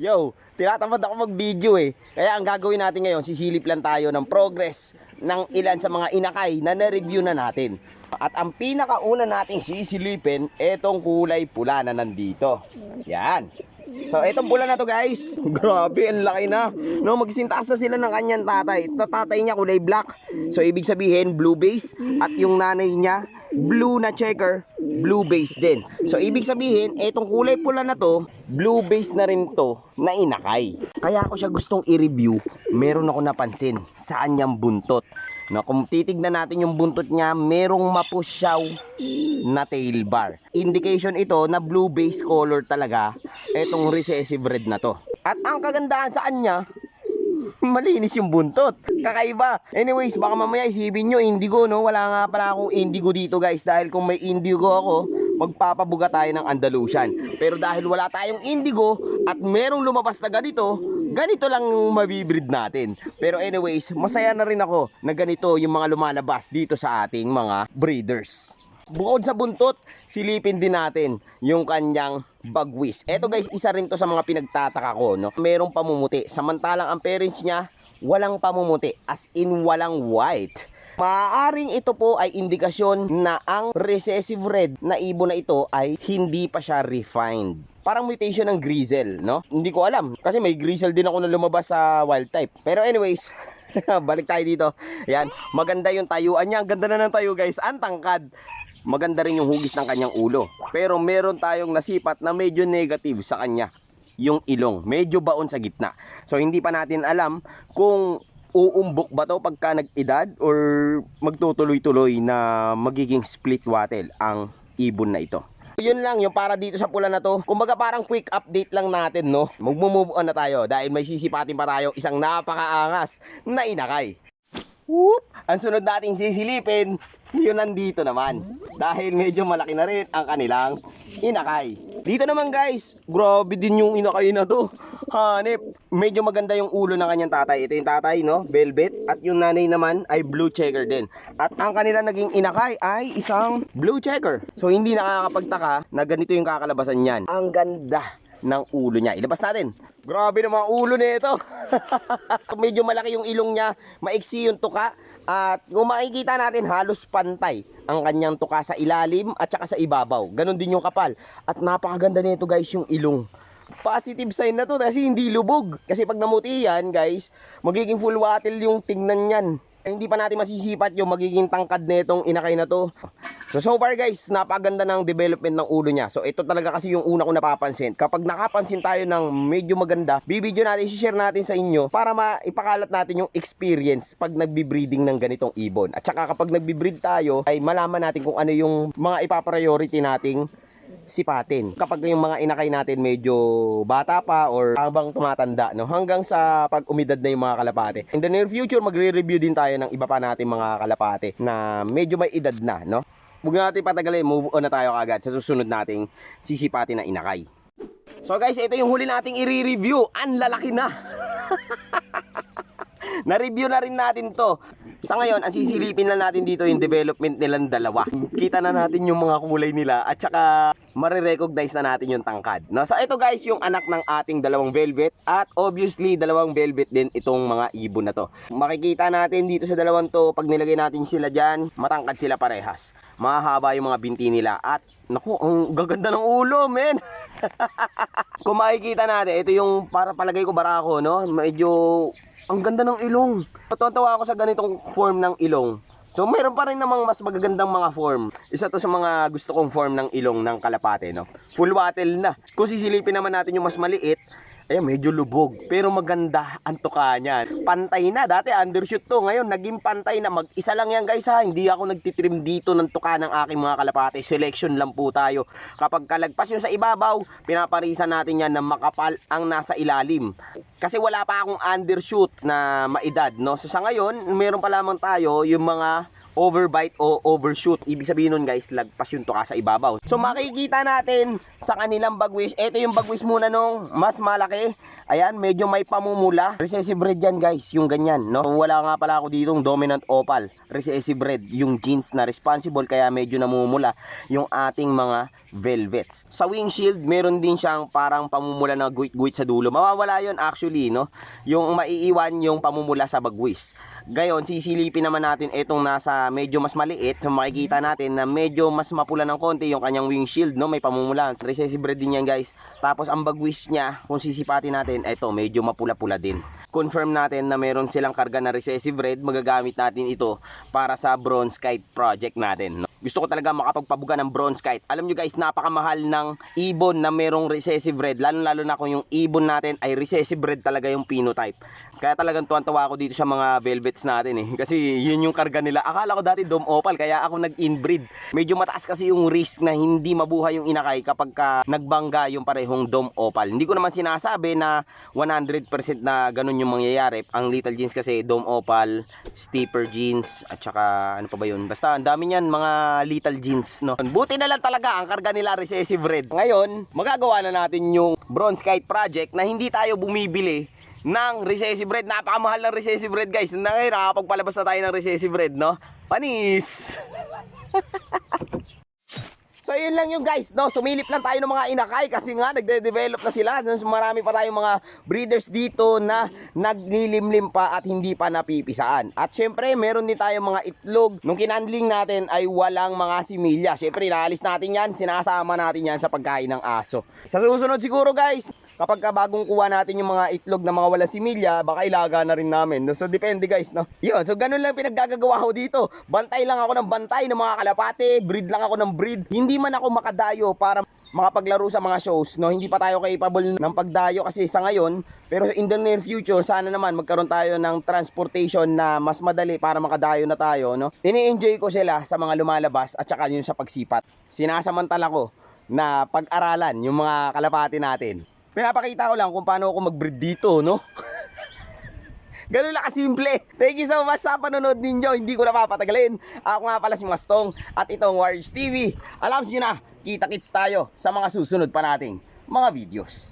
Yo, tinatamad ako mag-video eh. Kaya ang gagawin natin ngayon, sisilip lang tayo ng progress ng ilan sa mga inakay na na-review na natin. At ang pinakauna nating sisilipin, etong kulay pula na nandito. Yan. So, etong pula na to guys. Grabe, ang laki na. No, magsintaas na sila ng kanyang tatay. Tatay niya kulay black. So, ibig sabihin, blue base. At yung nanay niya, blue na checker, blue base din. So, ibig sabihin, etong kulay pula na to, blue base na rin to na inakay. Kaya ako siya gustong i-review, meron ako napansin sa kanyang buntot. Na kung titignan natin yung buntot niya, merong mapusyaw na tail bar. Indication ito na blue base color talaga etong recessive red na to. At ang kagandahan sa kanya, malinis yung buntot. Kakaiba. Anyways, baka mamaya isipin nyo indigo, no? Wala nga pala akong indigo dito, guys. Dahil kung may indigo ako, magpapabuga tayo ng Andalusian. Pero dahil wala tayong indigo at merong lumabas na ganito, ganito lang yung mabibreed natin. Pero anyways, masaya na rin ako na ganito yung mga lumalabas dito sa ating mga breeders. Bukod sa buntot, silipin din natin yung kanyang bagwis. Eto guys, isa rin to sa mga pinagtataka ko, no? Merong pamumuti. Samantalang ang parents niya, walang pamumuti. As in, walang white. Maaaring ito po ay indikasyon na ang recessive red na ibon na ito ay hindi pa siya refined. Parang mutation ng grizzle, no? Hindi ko alam. Kasi may grizzle din ako na lumabas sa wild type. Pero anyways, balik tayo dito. Yan, maganda yung tayuan niya. Ang ganda na ng tayo guys. Ang tangkad. Maganda rin yung hugis ng kanyang ulo. Pero meron tayong nasipat na medyo negative sa kanya. Yung ilong. Medyo baon sa gitna. So hindi pa natin alam kung uumbok ba to pagka nag-edad or magtutuloy-tuloy na magiging split wattle ang ibon na ito. Yun lang yung para dito sa pula na to. Kumbaga parang quick update lang natin no. Magmo-move on na tayo dahil may sisipatin pa tayo isang napakaangas na inakay. Whoop! Ang sunod nating sisilipin, yun nandito naman. Dahil medyo malaki na rin ang kanilang inakay. Dito naman guys, grabe din yung inakay na to. Hanip, medyo maganda yung ulo ng kanyang tatay. Ito yung tatay, no? Velvet. At yung nanay naman ay blue checker din. At ang kanila naging inakay ay isang blue checker. So hindi nakakapagtaka na ganito yung kakalabasan niyan. Ang ganda ng ulo niya. Ilabas natin. Grabe naman ulo nito. Medyo malaki yung ilong niya, maiksi yung tuka. At kung makikita natin, halos pantay ang kanyang tuka sa ilalim at saka sa ibabaw. Ganon din yung kapal. At napakaganda nito guys yung ilong. Positive sign na to kasi hindi lubog. Kasi pag namuti yan guys, magiging full wattle yung tingnan yan. Eh, hindi pa natin masisipat yung magiging tangkad nitong inakay na to. So so far guys, napaganda ng development ng ulo niya. So ito talaga kasi yung una ko napapansin. Kapag nakapansin tayo ng medyo maganda, bibidyo natin, share natin sa inyo para maipakalat natin yung experience pag nagbi-breeding ng ganitong ibon. At saka kapag nagbi-breed tayo, ay malaman natin kung ano yung mga ipapriority nating sipatin. Kapag yung mga inakay natin medyo bata pa or habang tumatanda, no? hanggang sa pag umidad na yung mga kalapate. In the near future, magre-review din tayo ng iba pa natin mga kalapate na medyo may edad na. No? Huwag na natin patagalin, move on na tayo kagad sa susunod nating sisipatin na inakay. So guys, ito yung huli nating i-review. Ang lalaki na. Na-review na rin natin to. Sa ngayon, ang sisilipin lang natin dito yung development nilang dalawa. Kita na natin yung mga kulay nila at saka marirecognize na natin yung tangkad. No? So ito guys, yung anak ng ating dalawang velvet at obviously dalawang velvet din itong mga ibon na to. Makikita natin dito sa dalawang to, pag nilagay natin sila dyan, matangkad sila parehas. Mahaba yung mga binti nila at naku, ang gaganda ng ulo, men. Kung makikita natin, ito yung para palagay ko barako, no? Medyo ang ganda ng ilong. Natutuwa ako sa ganitong form ng ilong. So mayroon pa rin namang mas magagandang mga form. Isa to sa mga gusto kong form ng ilong ng kalapate, no? Full wattle na. Kung sisilipin naman natin yung mas maliit, ayan, medyo lubog. Pero maganda ang tuka niyan. Pantay na. Dati undershoot to. Ngayon, naging pantay na. Mag-isa lang yan guys ha. Hindi ako nagtitrim dito ng tuka ng aking mga kalapate. Selection lang po tayo. Kapag kalagpas yung sa ibabaw, pinaparisan natin yan na makapal ang nasa ilalim. Kasi wala pa akong undershoot na maedad, no? So sa ngayon, meron pa lamang tayo yung mga overbite o overshoot. Ibig sabihin nun guys, lagpas yung tuka sa ibabaw. So makikita natin sa kanilang bagwis, ito yung bagwis muna nung mas malaki. Ayan, medyo may pamumula. Recessive red yan guys, yung ganyan. No? Wala nga pala ako ditong dominant opal. Recessive red, yung jeans na responsible kaya medyo namumula yung ating mga velvets. Sa windshield, meron din siyang parang pamumula na guit-guit sa dulo. Mawawala yon actually, no? Yung maiiwan yung pamumula sa bagwis. Gayon, sisilipin naman natin itong nasa medyo mas maliit. So makikita natin na medyo mas mapula ng konti yung kanyang windshield, no? May pamumula. Recessive red din yan, guys. Tapos ang bagwis niya, kung sisipatin natin, ito, medyo mapula-pula din. Confirm natin na meron silang karga na recessive red, magagamit natin ito para sa bronze kite project natin. No? Gusto ko talaga makapagpabuga ng bronze kite. Alam nyo guys, napakamahal ng ibon na merong recessive red. Lalo lalo na kung yung ibon natin ay recessive red talaga yung phenotype. Kaya talagang tuwan-tuwa ako dito sa mga velvets natin eh. Kasi yun yung karga nila. Akala ko dati dome opal kaya ako nag-inbreed. Medyo mataas kasi yung risk na hindi mabuhay yung inakay kapag ka nagbangga yung parehong dome opal. Hindi ko naman sinasabi na 100% na ganun yung mangyayari. Ang little jeans kasi dome opal, steeper jeans, at saka ano pa ba yun. Basta ang dami niyan mga little jeans. No? Buti na lang talaga ang karga nila recessive red. Ngayon, magagawa na natin yung bronze kite project na hindi tayo bumibili ng recessive red. Napakamahal ng recessive red guys. Na ngayon, nakapagpalabas na tayo ng recessive red, no? Panis! So yun lang yung guys, no? Sumilip lang tayo ng mga inakay kasi nga nagde-develop na sila. Marami pa tayong mga breeders dito na naglilimlim pa at hindi pa napipisaan. At syempre, meron din tayong mga itlog. Nung kinandling natin ay walang mga similya. Syempre, inaalis natin yan, sinasama natin yan sa pagkain ng aso. Sa susunod siguro guys, kapag ka bagong kuha natin yung mga itlog na mga wala similya, baka ilaga na rin namin. So depende guys, no? Yun, so ganun lang pinaggagawa ko dito. Bantay lang ako ng bantay ng mga kalapate, breed lang ako ng breed. Hindi man ako makadayo para makapaglaro sa mga shows, no? Hindi pa tayo capable ng pagdayo kasi sa ngayon, pero in the near future, sana naman magkaroon tayo ng transportation na mas madali para makadayo na tayo, no? Ini-enjoy ko sila sa mga lumalabas at saka yun sa pagsipat. Sinasamantala ko na pag-aralan yung mga kalapati natin. Pinapakita ko lang kung paano ako mag-breed dito, no? Ganun lang kasimple. Thank you so much sa panonood ninyo. Hindi ko na papatagalin. Ako nga pala si Mastong at itong Warriors TV. Alam nyo na, kita-kits tayo sa mga susunod pa nating mga videos.